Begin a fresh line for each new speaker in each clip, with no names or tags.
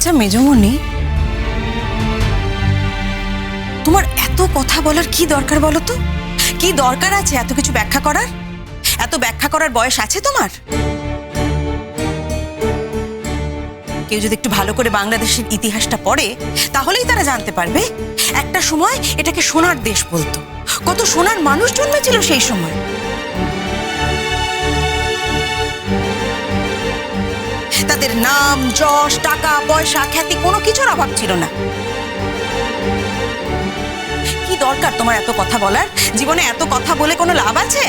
আচ্ছা মেজমণি। তোমার এত কথা বলার কি দরকার বলো তো? কি দরকার আছে এত কিছু ব্যাখ্যা করার? এত ব্যাখ্যা করার বয়স আছে তোমার? কেউ যদি একটু ভালো করে বাংলাদেশের ইতিহাসটা পড়ে, তাহলেই তারা জানতে পারবে। একটা সময় এটাকে সোনার দেশ বলতো। কত সোনার মানুষ জন্মেছিল সেই সময়। তাদের নাম, যশ, টাকা, পয়সা, খ্যাতি, কোনো কিছুর অভাব ছিল না। কি দরকার তোমার এত কথা বলার? জীবনে এত কথা বলে কোনো লাভ আছে?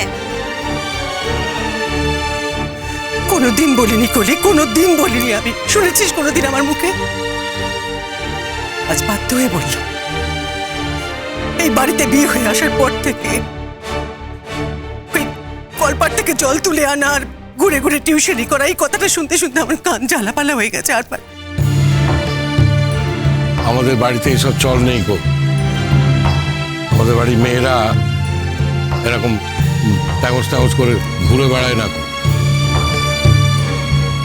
কোনোদিন বলিনি কলি, কোনোদিন বলিনি আমি। শুনেছিস কোনোদিন আমার মুখে? আজ বাধ্য হয়ে বলল, এই বাড়িতে বিয়ে হয়ে আসার পর থেকে ওই কলপার থেকে জল তুলে আনা আর ঘুরে ঘুরে টিউশনি করা এই কথাটা শুনতে শুনতে আমার কান জ্বালাপালা হয়ে গেছে আর পার
আমাদের বাড়িতে এসব চল নেই গো। আমাদের বাড়ির মেয়েরা এরকম ট্যাগস ট্যাগস করে ঘুরে বেড়ায় না।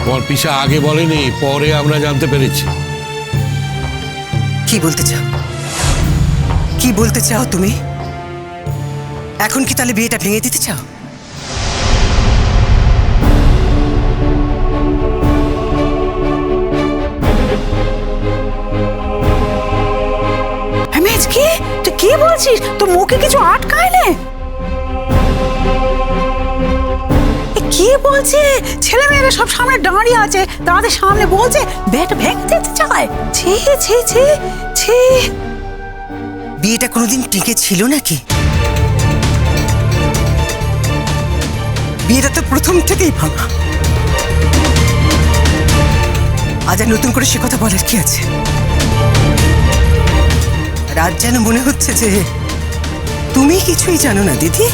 তোমার পিসা আগে বলেনি পরে আমরা জানতে পেরেছি।
কি বলতে চাও? কি বলতে চাও তুমি? এখন কি তাহলে বিয়েটা ভেঙে দিতে চাও?
বলছিস তোর মুখে কিছু আটকায় নে কি বলছে? ছেলে মেয়েরা সব সামনে দাঁড়িয়ে আছে, তাদের সামনে বলছে বেট ভেঙে দিতে চায়। ছি ছি ছি ছি।
বিয়েটা কোনোদিন টিকে ছিল নাকি? বিয়েটা তো প্রথম থেকেই ভাঙা। আজ আর নতুন করে সে কথা বলার কি আছে? রাত যেন মনে হচ্ছে যে তুমি কিছুই জানো না দিদি।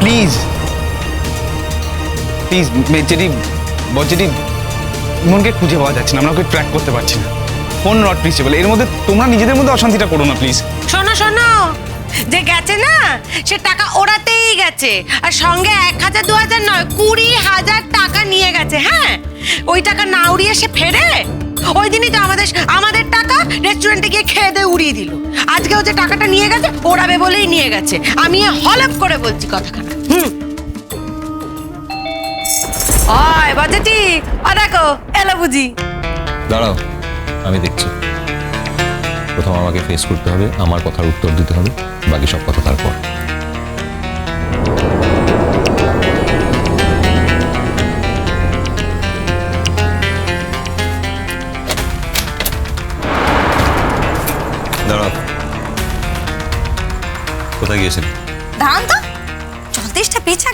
প্লিজ। প্লিজ যেটি যেটি মনকে খুঁজে পাওয়া যাচ্ছে না আমরা ওকে ট্র্যাক করতে পারছি না। ফোন নট রিচেবল এর মধ্যে তোমরা নিজেদের মধ্যে অশান্তিটা করো না প্লিজ।
শোনো শোনো। যে গেছে না সে টাকা ওড়াতেই গেছে। আর সঙ্গে এক হাজার দু হাজার নয় কুড়ি হাজার টাকা নিয়ে গেছে হ্যাঁ? ওই টাকা না উড়িয়ে সে ফেরে? ওই দিনই তো আমাদের আমাদের টাকা রেস্টুরেন্টে গিয়ে খেয়ে দিয়ে উড়িয়ে দিল। যে টাকাটা নিয়ে গেছে বলেই নিয়ে গেছে। আমি হলপ করে বলছি কথাখানা। হুম। ওই বাজেটি ও দেখো, এলো বুঝি।
দাঁড়াও, আমি দেখছি। প্রথম আমাকে ফেস করতে হবে, আমার কথার উত্তর দিতে হবে, বাকি সব কথা তারপর।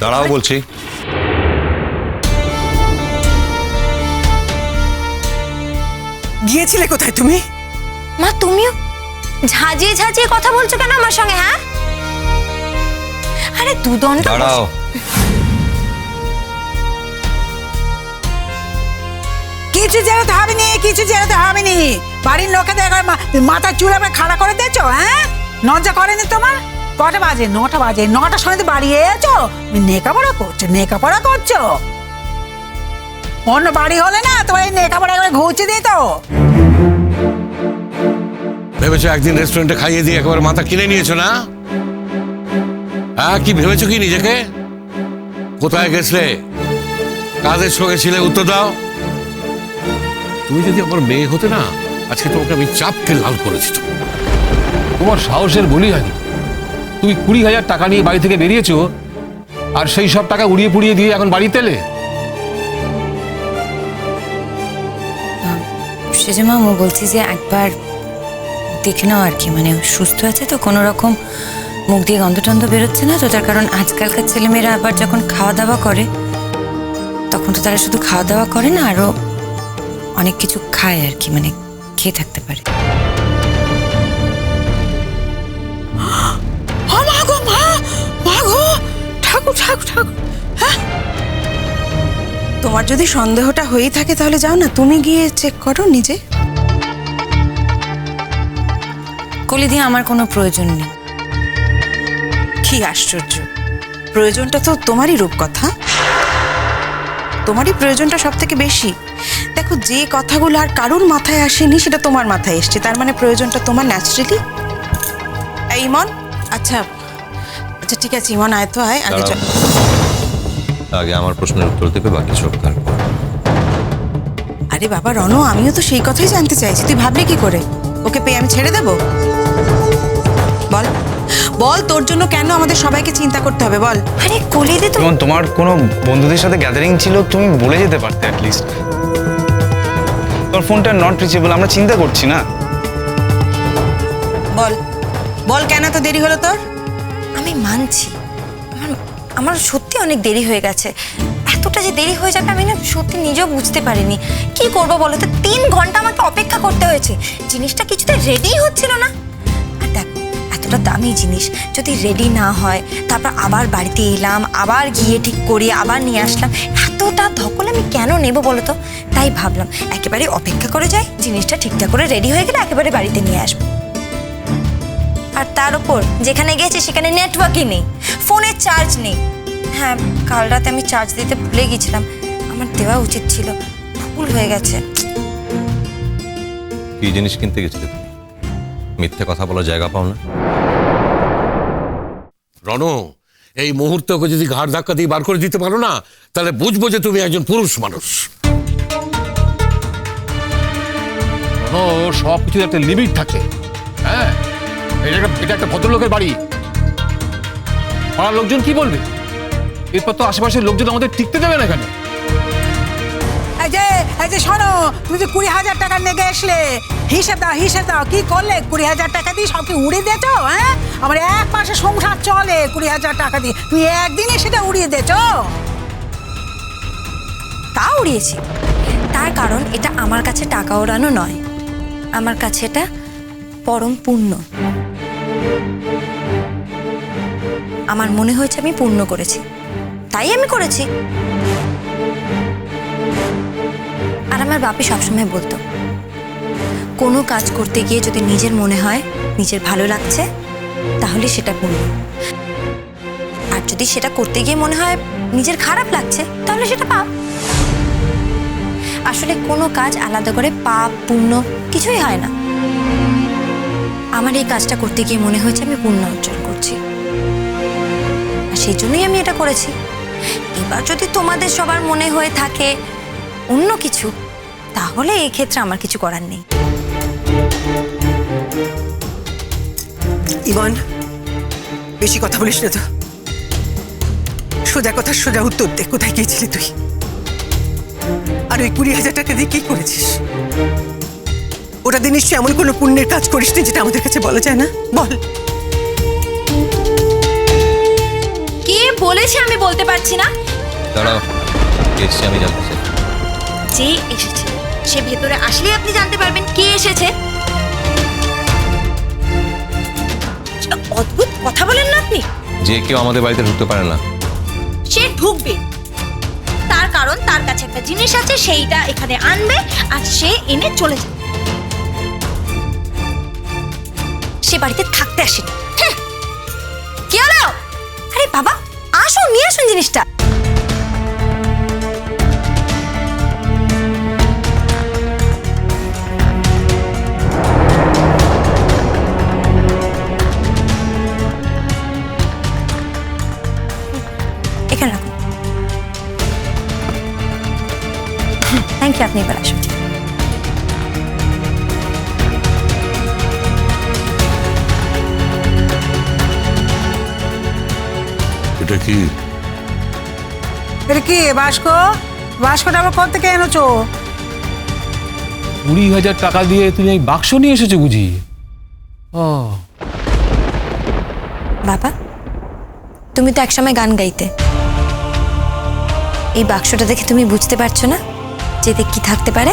দাঁড়াও বলছি।
গিয়েছিলে কোথায় তুমি?
মা তুমিও? ঝাঁঝিয়ে ঝাঁঝিয়ে কথা বলছো কেন আমার সঙ্গে হ্যাঁ? আরে দুদণ্ড
দাঁড়াও।
কিছু জেরোতে হবে নি কিছু জেরোতে হবে নি বাড়ির লোকেদের একবার মা- মাথার চুল খাড়া করে দিয়েছ হ্যাঁ? লজ্জা করেনি তোমার? কটা বাজে? নটা বাজে। নটার সময় তো বাড়ি এসেছ? নেকাপড়া করছ নেকাপড়া করছ? অন্য বাড়ি হলে না, তোমার এই নেকাপড়া একবার ঘুরছে দিত।
ভেবেছো একদিন রেস্টুরেন্টে খাইয়ে দিয়ে একেবারে মাথা কিনে নিয়েছো না? হ্যাঁ কি ভেবেছো কি নিজেকে? কোথায় গেছিলে? কাদের সঙ্গে ছিলে, উত্তর দাও। তুমি যদি আমার মেয়ে হতে না, আজকে তোমাকে আমি চাপকে লাল করেছি।
তোমার সাহসের বলি হয়নি। তুমি কুড়ি হাজার টাকা নিয়ে বাড়ি থেকে বেরিয়েছো, আর সেই সব টাকা উড়িয়ে পুড়িয়ে দিয়ে এখন এলে
সেজমা মু বলছি যে একবার দেখে নাও আর কি মানে সুস্থ আছে তো, কোনো রকম মুখ দিয়ে গন্ধ টন্ধ বেরোচ্ছে না তো তার কারণ আজকালকার ছেলেমেয়েরা আবার যখন খাওয়া দাওয়া করে, তখন তো তারা শুধু খাওয়া দাওয়া করে না আরও অনেক কিছু খায় আর কি মানে খেয়ে থাকতে পারে।
ঠাকুর ঠাকুর ঠাকুর।
তোমার যদি সন্দেহটা হয়েই থাকে তাহলে যাও না, তুমি গিয়ে চেক করো নিজে।
কলি দিয়ে আমার কোনো প্রয়োজন নেই।
কি আশ্চর্য। প্রয়োজনটা তো তোমারই রূপকথা। তোমারই প্রয়োজনটা সব থেকে বেশি। দেখো, যে কথাগুলো আর কারোর মাথায় আসেনি, সেটা তোমার মাথায় এসছে। তার মানে প্রয়োজনটা তোমার ন্যাচারালি ইমন আচ্ছা আচ্ছা ঠিক আছে ইমন আয় তো আয় আগে চল।
আগে আমার প্রশ্নের উত্তর দেবে বাকি সব তারপর
আরে বাবা রণ আমিও তো সেই কথাই জানতে চাইছি তুই ভাবলি কি করে? ওকে পেয়ে আমি ছেড়ে দেব? বল। বল তোর জন্য কেন আমাদের সবাইকে চিন্তা করতে হবে বল।
আরে কোলে দে তো।
তোমার কোনো বন্ধুদের সাথে গ্যাদারিং ছিল? তুমি বলে যেতে পারতে অ্যাটলিস্ট তোর ফোনটা নট রিচেবল আমরা চিন্তা করছি না।
বল। বল কেন তো দেরি হলো তোর?
আমি মানছি। আমার আমার সত্যি অনেক দেরি হয়ে গেছে। এতটা যে দেরি হয়ে যাবে আমি না সত্যি নিজেও বুঝতে পারিনি। কি করব বলো তো? তিন ঘণ্টা আমাকে অপেক্ষা করতে হয়েছে। জিনিসটা কিছুতে রেডি হচ্ছিল না। আর দেখো, এতটা দামি জিনিস যদি রেডি না হয়, তারপর আবার বাড়িতে এলাম, আবার গিয়ে ঠিক করি আবার নিয়ে আসলাম, এতটা ধকল আমি কেন নেব বলো তো? তাই ভাবলাম, একেবারে অপেক্ষা করে যাই, জিনিসটা ঠিকঠাক করে রেডি হয়ে গেলে একেবারে বাড়িতে নিয়ে আসব। আর তার উপর যেখানে গেছি সেখানে নেটওয়ার্কই নেই ফোনের চার্জ নেই। হ্যাঁ কাল রাতে আমি চার্জ দিতে ভুলে গেছিলাম আমার দেওয়া উচিত ছিল। ভুল হয়ে গেছে।
কি জিনিস কিনতে গেছিলে মিথ্যে কথা বলার জায়গা পাও না?
রণ এই মুহূর্তে ওকে যদি ঘাড় ধাক্কা দিয়ে বার করে দিতে পারো না তাহলে বুঝব যে তুমি একজন পুরুষ মানুষ।
ও সব কিছুর একটা লিমিট থাকে। হ্যাঁ? এটা একটা ভদ্রলোকের বাড়ি। পাড়ার লোকজন কি বলবে? এরপর তো আশেপাশের লোকজন আমাদের টিকতে দেবে না এখানে।
এই যে শোনো, তুমি যে কুড়ি হাজার টাকা নেগে আসলে হিসেব দাও হিসেব দাও, কি করলে? কুড়ি হাজার টাকা দিয়ে সব উড়িয়ে দিয়েছ হ্যাঁ? আমার এক মাসে সংসার চলে কুড়ি হাজার টাকা দিয়ে। তুই একদিনে সেটা উড়িয়ে দিয়েছ।
তা উড়িয়েছি। তার কারণ এটা আমার কাছে টাকা ওড়ানো নয়। আমার কাছে এটা পরম পূর্ণ। আমার মনে হয়েছে আমি পূর্ণ করেছি। তাই আমি করেছি। আর আমার বাপি সবসময় বলতো, কোনো কাজ করতে গিয়ে যদি নিজের মনে হয় নিজের ভালো লাগছে, তাহলে সেটা পূর্ণ। আর যদি সেটা করতে গিয়ে মনে হয় নিজের খারাপ লাগছে, তাহলে সেটা পাপ। আসলে কোনো কাজ আলাদা করে পাপ পুণ্য কিছুই হয় না। আমার এই কাজটা করতে গিয়ে মনে হয়েছে আমি পুণ্য অর্জন করছি। আর সেই জন্যই আমি এটা করেছি। এবার যদি তোমাদের সবার মনে হয়ে থাকে অন্য কিছু, তাহলে এই ক্ষেত্রে আমার কিছু করার নেই।
ইমন, বেশি কথা বলিস না তো। সোজা কথা, সোজা উত্তর দে। কোথায় গিয়েছিলি তুই? আর ওই কুড়ি হাজার টাকা দিয়ে কি করেছিস? ওটা দিয়ে নিশ্চয়ই এমন কোনো পুণ্যের কাজ করিস নি যেটা আমাদের কাছে বলা যায় না? বল।
কে বলেছে আমি বলতে পারছি না?
দাঁড়াও কে এসছে আমি জানতে চাই।
যে এসেছে সে ভেতরে আসলেই আপনি জানতে পারবেন কে এসেছে। অদ্ভুত কথা বলেন না আপনি।
যে কেউ আমাদের বাড়িতে ঢুকতে পারে না।
সে ঢুকবে। তার কারণ তার কাছে একটা জিনিস আছে সেইটা এখানে আনবে আর সে এনে চলে যাবে। বাড়িতে থাকতে আসেনি। কি হলো? আরে বাবা আসুন নিয়ে আসুন জিনিসটা।
এটা কি?
এটা কি বাস্কো? বাস্কোটা আবার কোথা থেকে এনেছো?
কুড়ি হাজার টাকা দিয়ে তুমি এই বাক্স নিয়ে এসেছ বুঝি? ও।
বাবা তুমি তো একসময় গান গাইতে। এই বাক্সটা দেখে তুমি বুঝতে পারছ না যে এতে কি থাকতে পারে?